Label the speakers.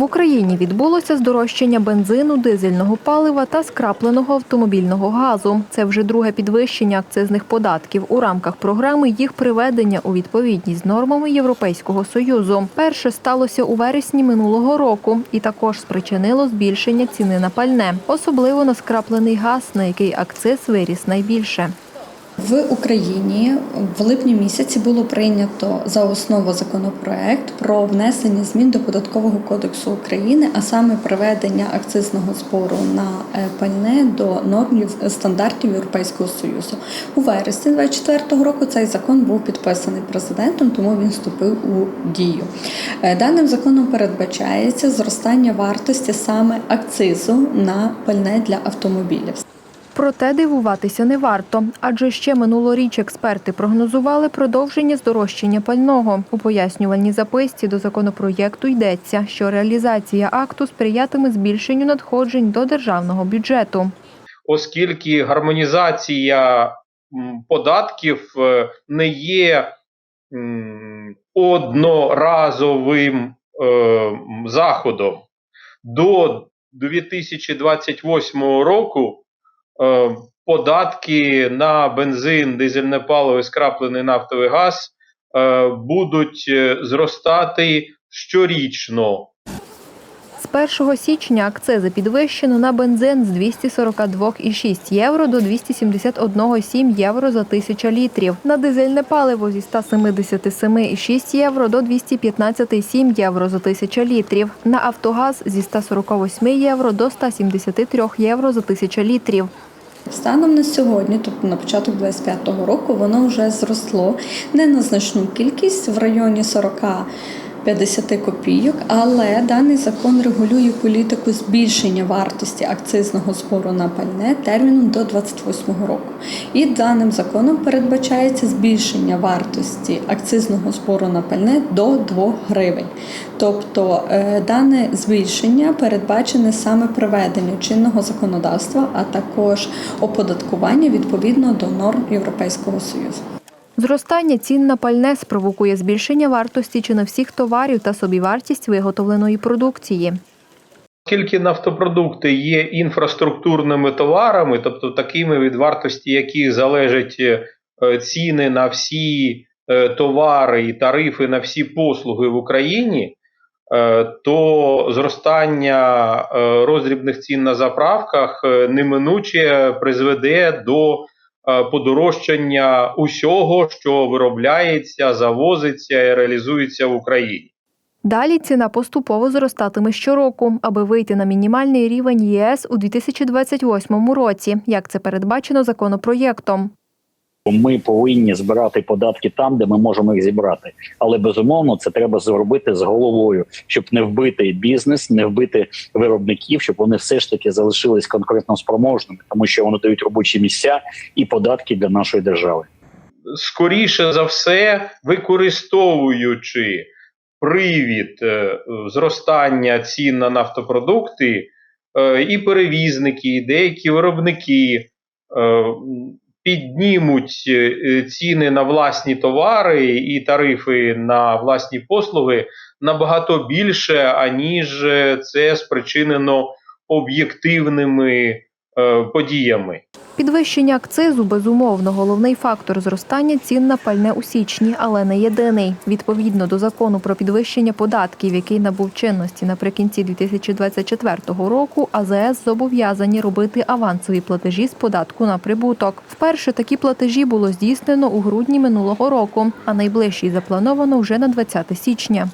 Speaker 1: В Україні відбулося здорожчання бензину, дизельного палива та скрапленого автомобільного газу. Це вже друге підвищення акцизних податків у рамках програми їх приведення у відповідність з нормами Європейського союзу. Перше сталося у вересні минулого року і також спричинило збільшення ціни на пальне, особливо на скраплений газ, на який акциз виріс найбільше.
Speaker 2: В Україні в липні місяці було прийнято за основу законопроект про внесення змін до податкового кодексу України, а саме приведення акцизного збору на е, пальне до норм стандартів Європейського союзу. У вересні 2024 року цей закон був підписаний президентом, тому він вступив у дію. Е, Даним законом передбачається зростання вартості саме акцизу на пальне для автомобілів.
Speaker 1: Проте дивуватися не варто, адже ще минулоріч експерти прогнозували продовження здорожчання пального. У пояснювальній записці до законопроєкту йдеться, що реалізація акту сприятиме збільшенню надходжень до державного бюджету.
Speaker 3: оскільки гармонізація податків е, не є одноразовим е, заходом. До 2028 року податки на бензин, дизельне паливо скраплений нафтовий газ е, будуть е, зростати щорічно.
Speaker 1: З 1 січня акцизи підвищено на бензин з 242,6 євро до 271,7 євро за тисячу літрів. На дизельне паливо зі 177,6 євро до 215,7 євро за тисячу літрів. На автогаз зі 148 євро до 173 євро за тисячу літрів.
Speaker 2: Станом на сьогодні, тобто на початок 25-го року, воно вже зросло не на значну кількість в районі 40 50 копійок, але даний закон регулює політику збільшення вартості акцизного збору на пальне терміном до 28 року. І даним законом передбачається збільшення вартості акцизного збору на пальне до 2 гривень. Тобто е, дане збільшення передбачене саме приведенню чинного законодавства, а також оподаткування відповідно до норм Європейського Союзу.
Speaker 1: Зростання цін на пальне спровокує збільшення вартості чи не всіх товарів та собівартість виготовленої продукції.
Speaker 3: Оскільки нафтопродукти є інфраструктурними товарами, тобто такими від вартості яких залежать е, ціни на всі е, товари і тарифи на всі послуги в Україні, е, то зростання роздрібних цін на заправках неминуче призведе до подорожчання усього, що виробляється, завозиться і реалізується в Україні.
Speaker 1: Далі ціна поступово зростатиме щороку, аби вийти на мінімальний рівень ЄС у 2028 році, як це передбачено законопроєктом.
Speaker 4: Ми повинні збирати податки там, де ми можемо їх зібрати. Але безумовно це треба зробити з головою, щоб не вбити бізнес, не вбити виробників, щоб вони все ж таки залишились конкретно спроможними, тому що вони дають робочі місця і податки для нашої держави.
Speaker 3: скоріше за все, використовуючи привід е, зростання цін на нафтопродукти, е, і перевізники, і деякі виробники е, піднімуть е, ціни на власні товари і тарифи на власні послуги набагато більше, аніж е, це спричинено об'єктивними е, подіями.
Speaker 1: Підвищення акцизу безумовно головний фактор зростання цін на пальне у січні, але не єдиний. Відповідно до закону про підвищення податків, який набув чинності наприкінці 2024 року, АЗС зобов'язані робити авансові платежі з податку на прибуток. Вперше такі платежі було здійснено у грудні минулого року, а найближчий заплановано вже на 20 січня.